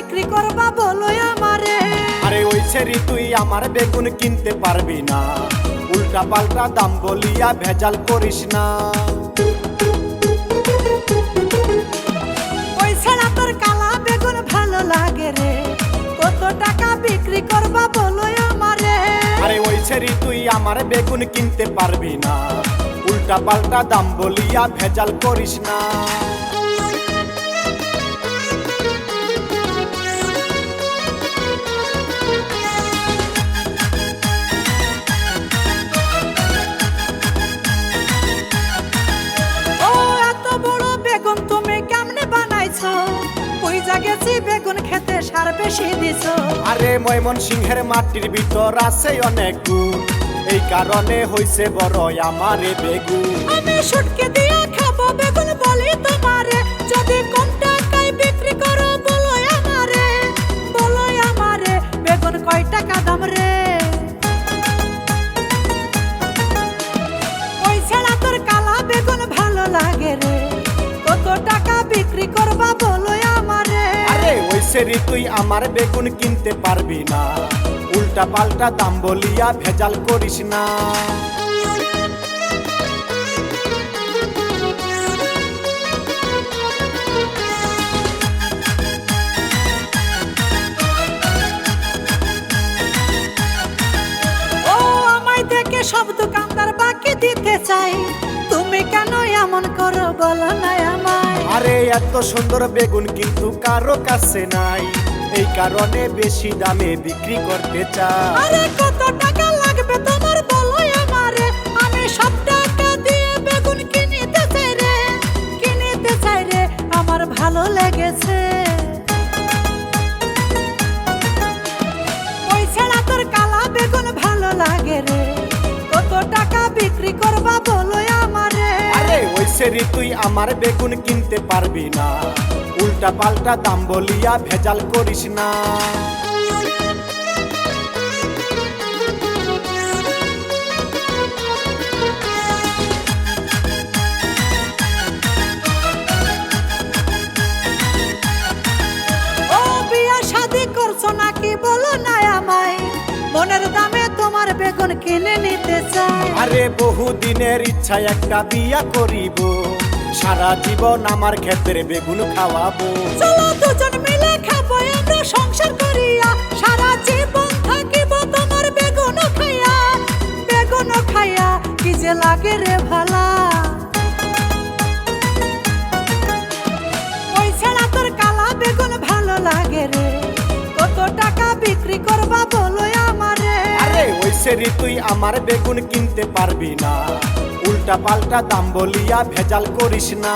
বিক্রি করবা বলো আমারে। আরে ওই ছেড়ি তুই আমার বেগুন কিনতে পারবি না। উল্টা পাল্টা দাম বলিয়া ভেজাল করিস না। ওই ছাড়া তোর কালা বেগুন ভালো লাগে রে। কত টাকা বিক্রি করবা বলো আমারে। আরে ওই ছেড়ি তুই আমার বেগুন কিনতে পারবি না। উল্টা পাল্টা দাম বলিয়া ভেজাল করিস না। ওই জাগেছি বেগুন খেতে সার বেশি দিছ। আরে ময়মন সিংহের মাটির ভিতর আছে অনেক গুণ এই কারণে হইছে বড় আমারে বেগুন। আমি সুটকে দিয়ে খাব বেগুন বলি তোমারে। যদি কম টাকায় বিক্রি করো বলো আমারে। বলো আমারে বেগুন কয় টাকা দাম রে? সেরি তুই আমার বেগুন কিনতে পারবি না। উল্টা পাল্টা দাম বলিয়া ভেজাল করিস না। সব দোকানদার বাকি দিতে চাই তুমি কেন এমন করো বলো? এত সুন্দর বেগুন কিন্তু কারও কাছে নাই। এই কারণে বেশি দামে বিক্রি করতে চাই। কত টাকা লাগবে তোমার চাই রে, আমার ভালো লেগেছে। সেরি তুই আমার বেগুন কিনতে পারবি না। উল্টা পাল্টা দাম বলিয়া ভেজাল করিস না। করছ না আমায়? মনের দামে আরে বহু দিনের ইচ্ছা একটা বিয়া করিব। সারা জীবন আমার ক্ষেত্রে বেগুন খাওয়াবো। চলো দুজন মিলে খাব, আমরা সংসার করিয়া। সারা জীবন থাকিব তোমার বেগুন খাইয়া। বেগুন খাইয়া, কি যে লাগে রে ভালা। সেরি তুই আমার বেগুন কিনতে পারবি না? উল্টা পাল্টা দাম বলিয়া ভেজাল করিস না।